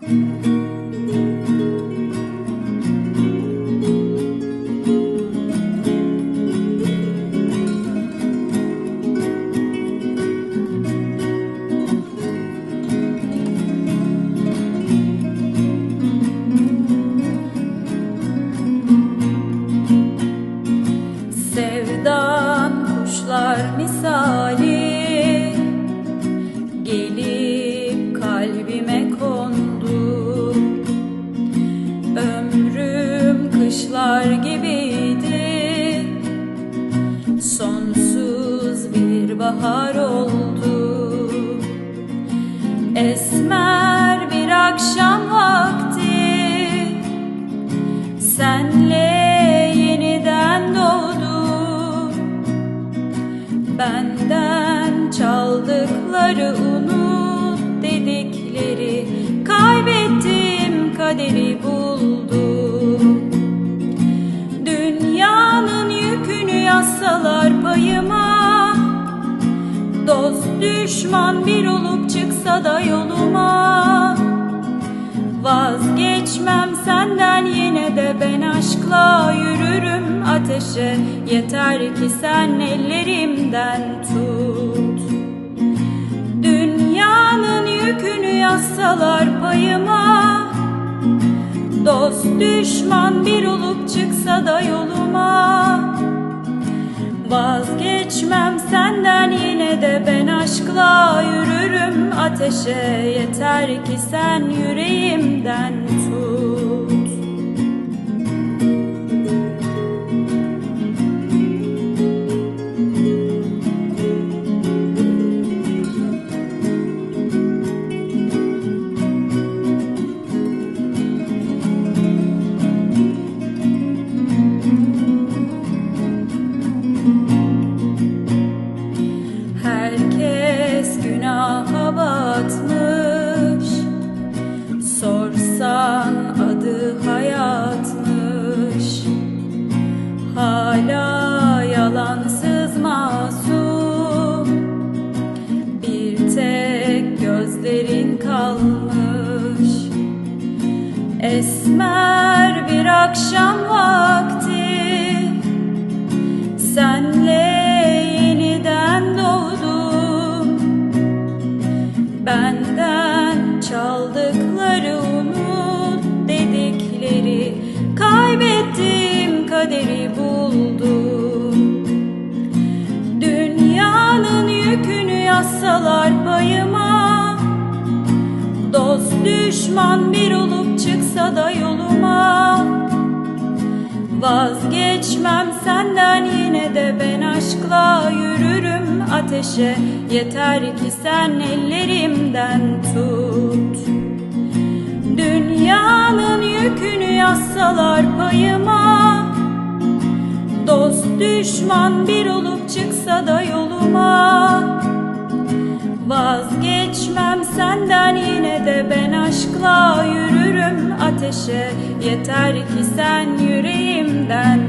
Sevdan kuşlar misali Gelip kalbime bahar oldu. Esmer bir akşam vakti. Senle yeniden doğdu. Benden çaldıkları unut dedikleri Kaybettim kaderi buldum bir olup çıksa da yoluma. Vazgeçmem senden yine de ben aşkla yürürüm ateşe. Yeter ki sen ellerimden tut. Dünyanın yükünü yazsalar payıma. Dost düşman bir olup çıksa da yoluma Vazgeçmem senden yine de ben aşkla yürürüm. Ateşe Yeter ki sen yüreğimden gözlerin kalmış. Esmer bir akşam vakti. Senle yeniden doğdum. Benden çaldıkları unut dedikleri Kaybettim kaderi buldum. Dünyanın yükünü yazsalar düşman bir olup çıksa da yoluma. Vazgeçmem senden yine de ben aşkla yürürüm ateşe. Yeter ki sen ellerimden tut. Dünyanın yükünü yazsalar payıma. Dost düşman bir olup çıksa da yoluma aşkla yürürüm ateşe. Yeter ki sen yüreğimden